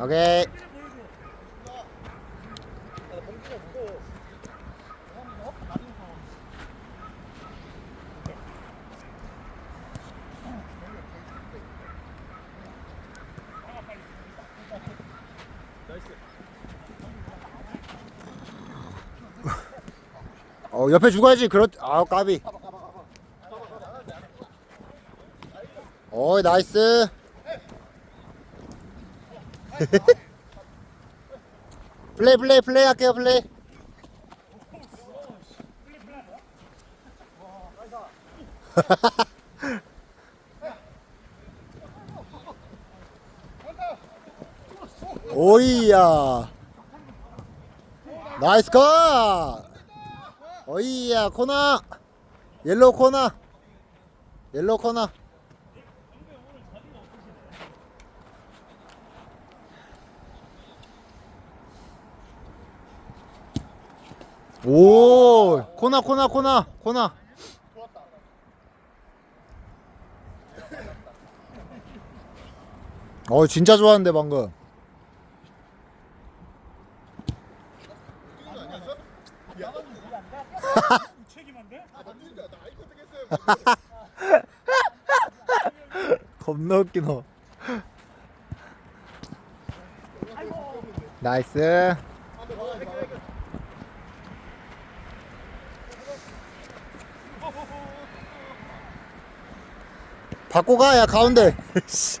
오케이. 어 옆에 죽어야지. 그렇 아 까비. 어이 나이스 플레이 플레이 플레이 할게요 플레이. 오이야. 나이스 컷. 어이야 코너. 옐로우 코너. 옐로우 코너 오 코너 코너 코너 코너 어 진짜 좋았는데 방금? 겁나 웃기노. 나이스 바꿔 가야 가운데. 예스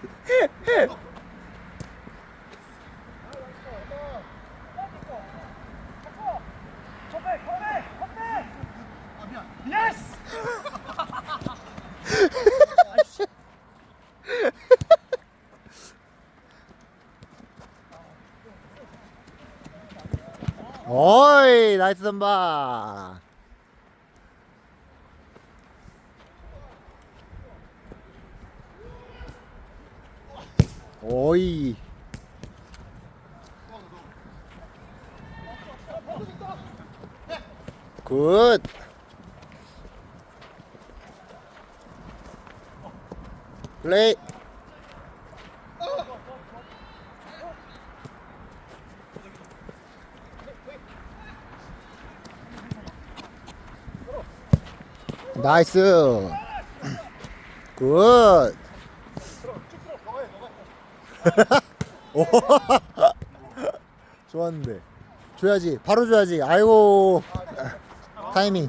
어이 나이스 선바 오이 굿. 플레이. 나이스. 굿 오. 좋았는데. 줘야지. 바로 줘야지. 아이고. 타이밍.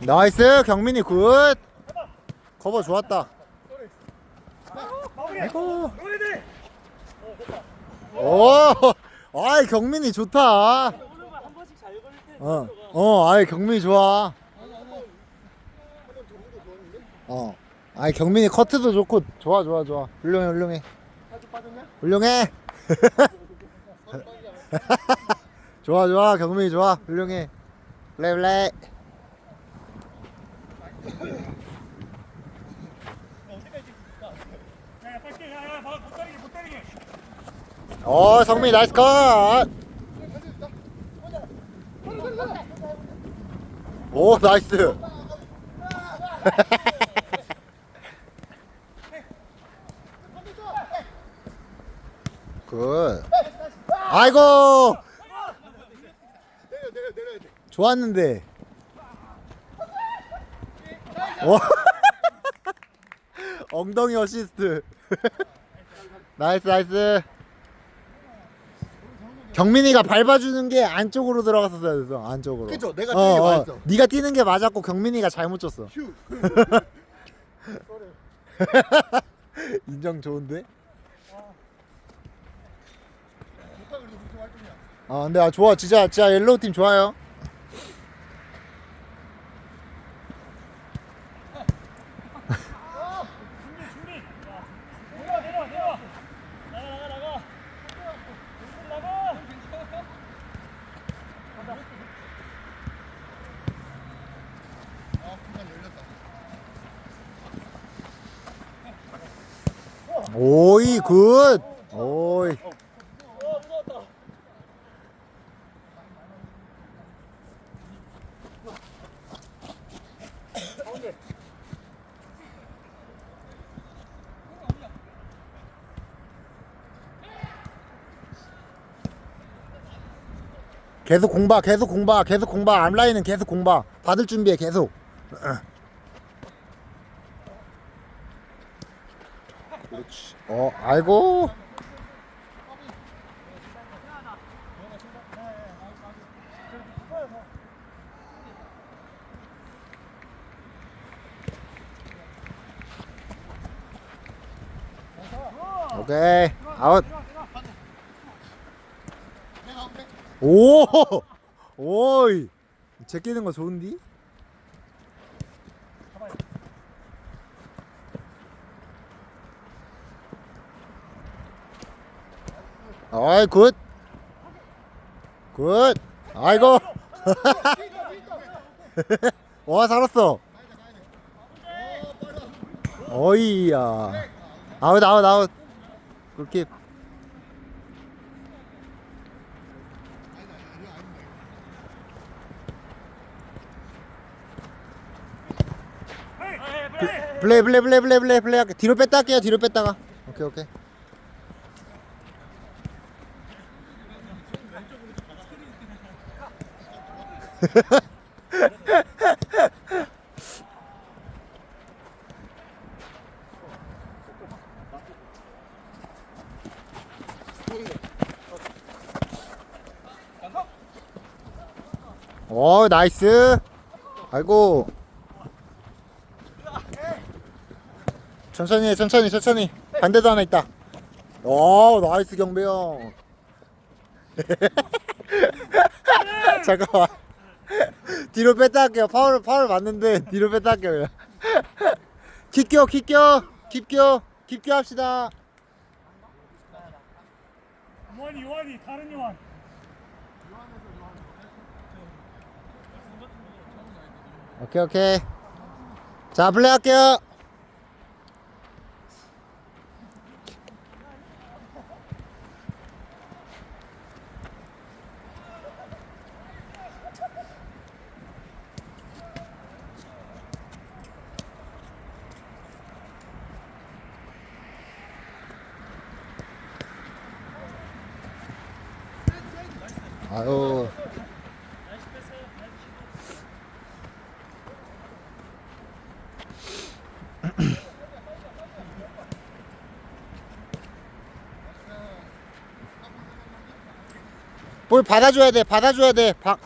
나이스. 경민이 굿. 커버 좋았다. 아이고. 오, 아이 경민이 좋다. 어, 어, 아이 경민이 좋아. 어, 아이 경민이 커트도 좋고 좋아, 좋아, 좋아. 훌륭해, 훌륭해. 훌륭해. 좋아, 좋아, 경민이 좋아, 훌륭해. 플레이, 플레이. 어, 성민이 나이스 컷. 오, 나이스. 굿. 아이고. 좋았는데. 오. 엉덩이 어시스트. 나이스 나이스. 경민이가 밟아주는 게 안쪽으로 들어갔었어야 돼서 안쪽으로. 그쵸, 내가 뛰는 게 맞았어. 네가 뛰는 게 맞았고 경민이가 잘못 쳤어. 휴. 인정 좋은데? 좋다 그래도 그렇게 활동이야. 아 근데 아 좋아 진짜 진짜 옐로우 팀 좋아요. 준비 준비 야 내려 내려 내려 나가 나가 나가 나가 아, 공간 열렸다. 오이 굿. 오이. 어 무서웠다 돼. 계속 공봐 계속 공봐 계속 공봐. 앞라인은 계속 공봐. 받을 준비해 계속. 그렇지. 어 아이고. 오케이. 아웃 내가 앞에. 오 오이 제끼는 거 좋은디? 어이 굿. 굿. 아이고. 와 살았어. 어이야. 아웃 아웃 아웃. 굿킵. 플레이 플레이 플레이 플레이 플레이 플레이 할게. 뒤로 뺐다 할게요. 뒤로 뺐다가. 오케이 오케이. 오 나이스. 아이고 천천히 해 천천히 천천히. 반대도 하나 있다. 오 나이스 경배형. 잠깐만. 뒤로 뺐다 할게요. 파울 파울 맞는데 뒤로 뺐다 할게요 킥겨 킥겨 킥겨 킥겨 합시다. 요한이 요한이 다른 요한. 오케이 오케이. 자 플레이 할게요 아유. 볼 받아줘야 돼 받아줘야 돼. 박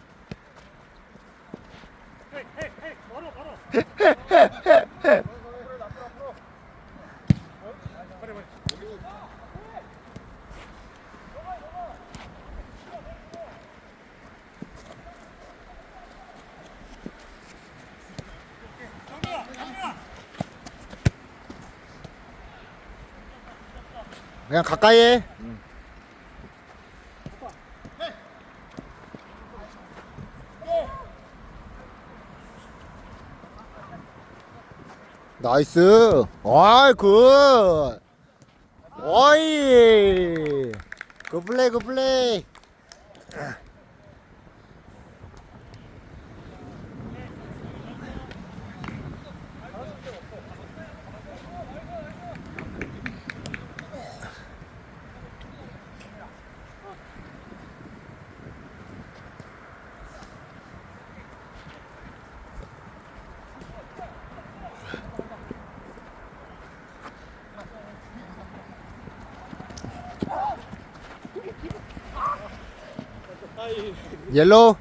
헤이 헤이 헤이 바로 바로. 빨리 빨리. 정민아, 정민아. 그냥 가까이 해. 나이스. 아이 굿. 어이. 굿 플레이 굿 플레이 옐로우.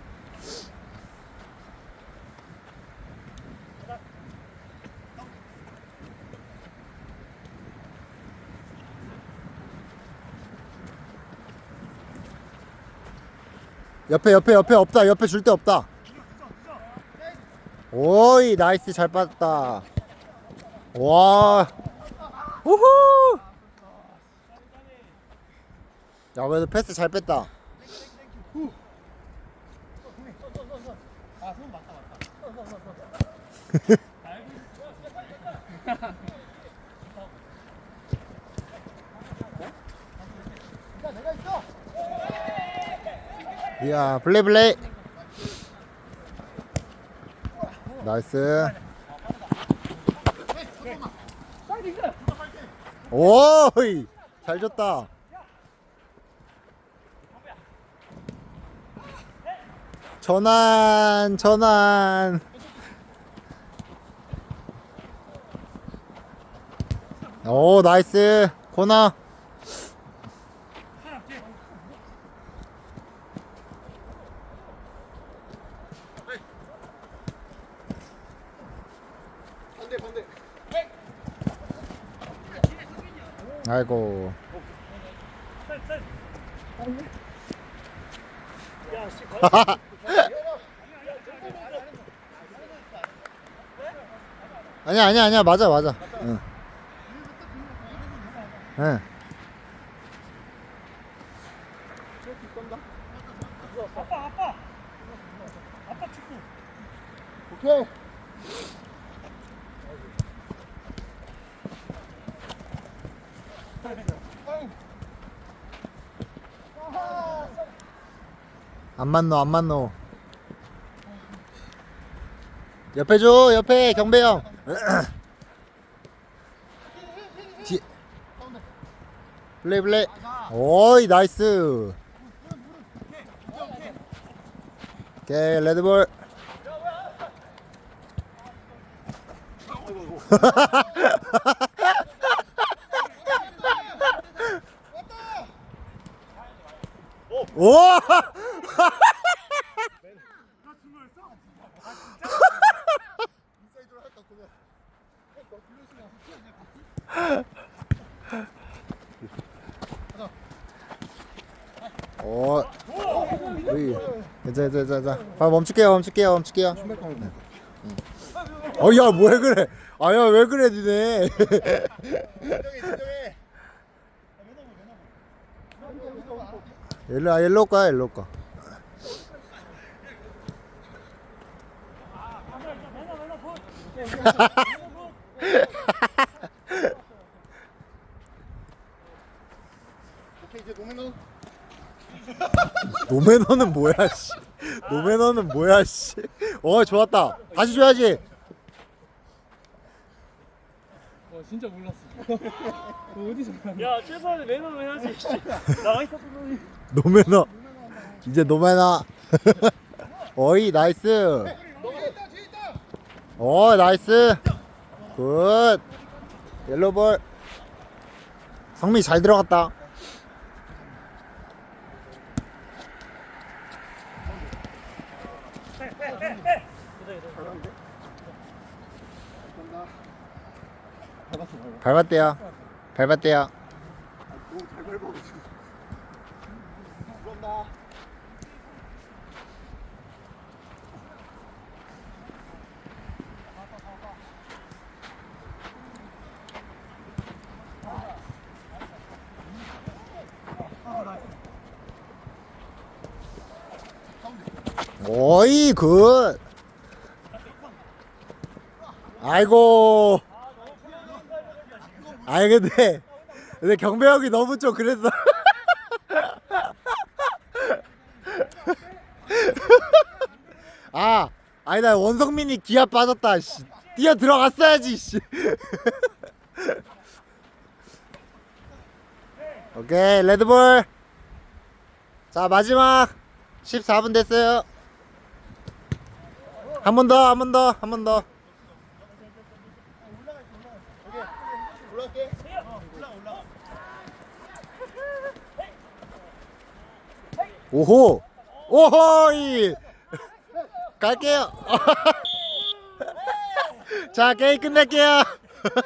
옆에 옆에 옆에 없다. 옆에 줄 데 없다. 오이 나이스. 잘 빠졌다. 와. 우후! 야 그래도 패스 잘 뺐다 이야 플레이 플레이. 나이스. 오이 잘 줬다. 전환 전환 오 나이스 반대. 아이고 아니야 아니야 아니야 맞아 맞아 응. 응. 아빠 아빠 아빠 축구 오케이. 안 맞노 안 맞노 옆에 줘 옆에 경배 형 플레이 플레이. 오이 나이스. 오케이 레드볼. 오! 인사이드로 할까 그냥. 오. 으이. 괜찮아, 괜찮아, 괜찮아. 아, 멈출게요, 멈출게요, 멈출게요. 어, 야, 왜 그래? 아, 야, 왜 그래, 니네? 옐로, 아, 옐로우 가, 옐로우 가. 오케이 이제 노면은 노매너는 뭐야, 씨. 노매너는 뭐야, 씨. 어, 좋았다. 다시 줘야지. 와 진짜 몰랐어. 어, 어디서 난야 최소한의 매너는 해야지 있었던 놈이 노매너. 이제 노매너. 어이, 나이스. 어, 나이스. 굿. 옐로볼. 성민이 잘 들어갔다. 밟았대요. 밟았대요. 너무 잘 밟아가지고. 그런다. 오이 굿. 아이고. 아이 근데 근데 경배 형이 너무 좀 그랬어. 아 아니다 원성민이 기아 빠졌다. 씨. 뛰어 들어갔어야지. 씨. 오케이 레드볼. 자 마지막 14분 됐어요. 한 번 더, 한 번 더, 한 번 더. 오호, 오호이. 갈게요. 자, 게임 끝낼게요.